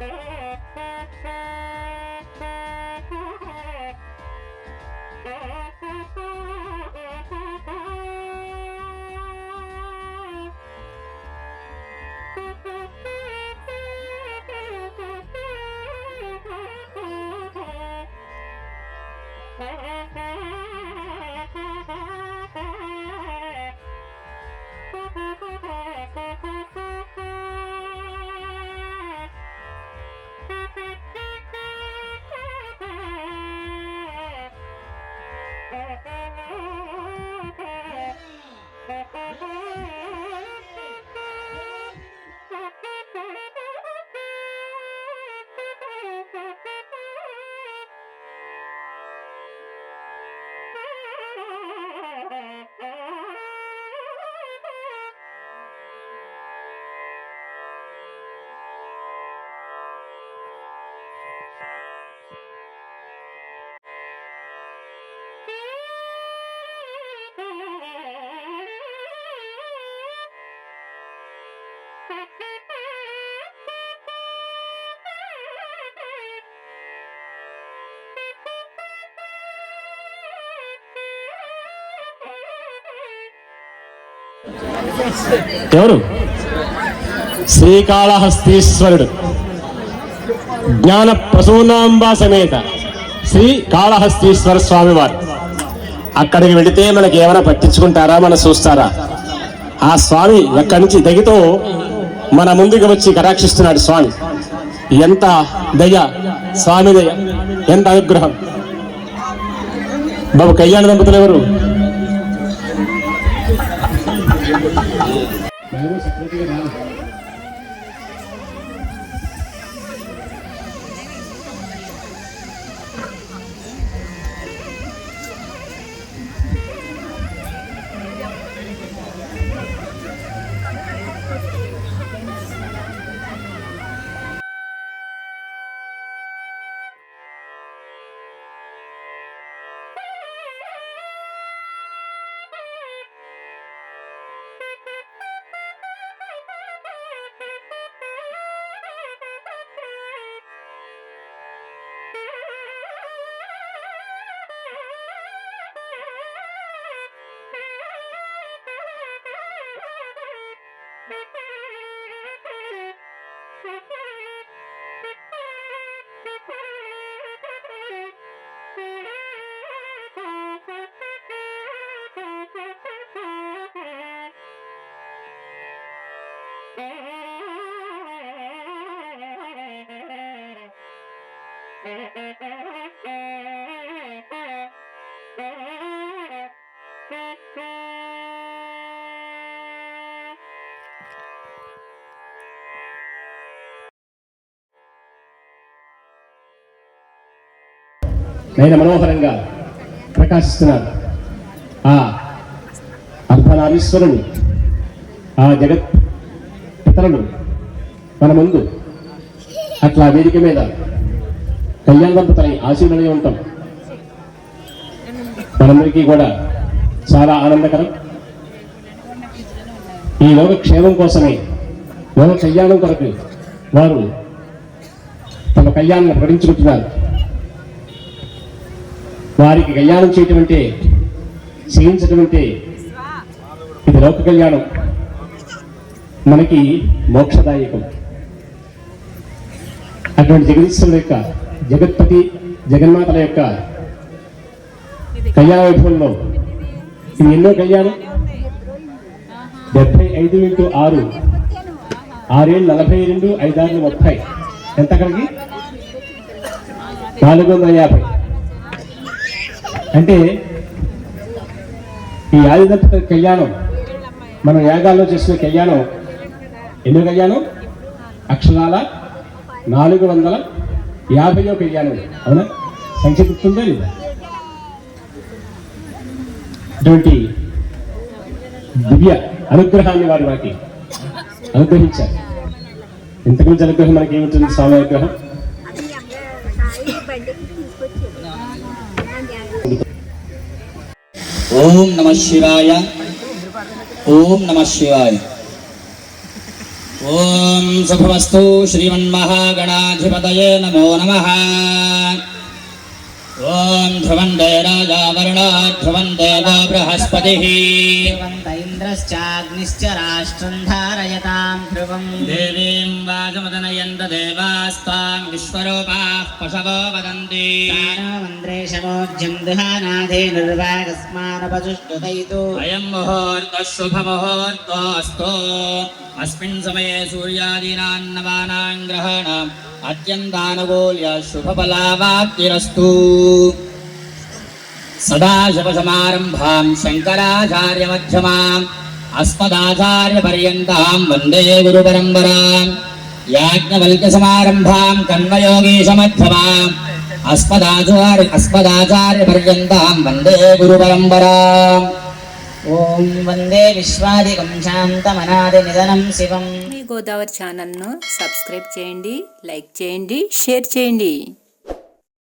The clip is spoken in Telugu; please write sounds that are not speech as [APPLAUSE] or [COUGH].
Música [LAUGHS] Yeah. ఎవరు? శ్రీకాళహస్తీశ్వరుడు. జ్ఞాన ప్రసూనాంబ సమేత శ్రీ కాళహస్తీశ్వర స్వామి వారు అక్కడికి వెళితే మనకి ఏమైనా పట్టించుకుంటారా? మన చూస్తారా? ఆ స్వామి ఎక్కడి నుంచి దగితో మన ముందుకు వచ్చి కటాక్షిస్తున్నాడు స్వామి. ఎంత దయ స్వామి దయ ఎంత అనుగ్రహం. బాబు కళ్యాణ దంపతులు ఎవరు? Vamos continuar. నయన మనోహరంగా ప్రకాశిస్తున్నారు ఆ అర్ధనారీశ్వరుడు ఆ జగత్ పితరులు మన ముందు అట్లా వేదిక మీద కళ్యాణ దంపతులై ఆశీనులై ఉంటాం మనందరికీ కూడా చాలా ఆనందకరం. ఈ లోక క్షేమం కోసమే లోక కళ్యాణం కొరకు వారు తమ కళ్యాణం ప్రకటించుకుంటున్నారు. వారికి కళ్యాణం చేయటం అంటే చేయించటం అంటే ఇది లోక కళ్యాణం. మనకి మోక్షదాయకం. అటువంటి జగదీశ్వరుల యొక్క జగత్పతి జగన్మాతల యొక్క కళ్యాణ వైభవంలో ఇది ఎన్నో కళ్యాణం? డెబ్బై ఐదు ఇంటూ ఆరు. ఆరేళ్ళు నలభై రెండు ఐదారు ముప్పై. ఎంత అక్కడికి నాలుగు వందల యాభై. అంటే ఈ ఆదిదంపత కళ్యాణం మనం యాగాల్లో చేసిన కళ్యాణం ఎన్నో కళ్యాణం అక్షరాల నాలుగు వందల యాభైయో కళ్యాణం. అవునా? సంఖ్య గుర్తుందా లేదా? అటువంటి దివ్య అనుగ్రహాన్ని వారు మనకి అనుగ్రహించారు. ఇంతకుమించి అనుగ్రహం మనకి ఏమిటి స్వామి అనుగ్రహం? ఓం నమ శివాయ. ఓం నమ శివాయ. ఓం శుభమస్తు శ్రీమన్మహాగణాధిపతయే నమో నమ. ఓం ధ్రువందే రాజా వరుణ ధ్రువందే బృహస్పతి इन्द्रश्चाग्निश्च राष्ट्रं धारयतां ध्रुवम् देवीं वाजमदनयन्त देवास्तां विश्वरूपाः पशवो वदन्ति मन्द्रेशमोज्यं दुहानादे निर्वागस्मानपजुष्टुतैतु अयं मुहूर्तः शुभमुहूर्तोऽस्तु अस्मिन् समये सूर्यादीनां नवानां ग्रहाणाम् अत्यन्तानुकूल्य शुभफलावाप्तिरस्तु సదాశివసమారంభాం శంకరాచార్యమ్యమాం అస్మదాచార్యపర్యంతం వందే గురుపరంపరాం యాజ్ఞవల్క్యసమారంభాం కన్వయోగీశమధ్యమాం అస్మదాచార్య అస్మదాచార్యపర్యంతం వందే గురుపరంపరాం ఓం వందే విశ్వాదికం శాంతమనాది నిధనం శివం మీ గోదావరి ఛానల్ను సబ్స్క్రైబ్ చేయండి లైక్ చేయండి షేర్ చేయండి.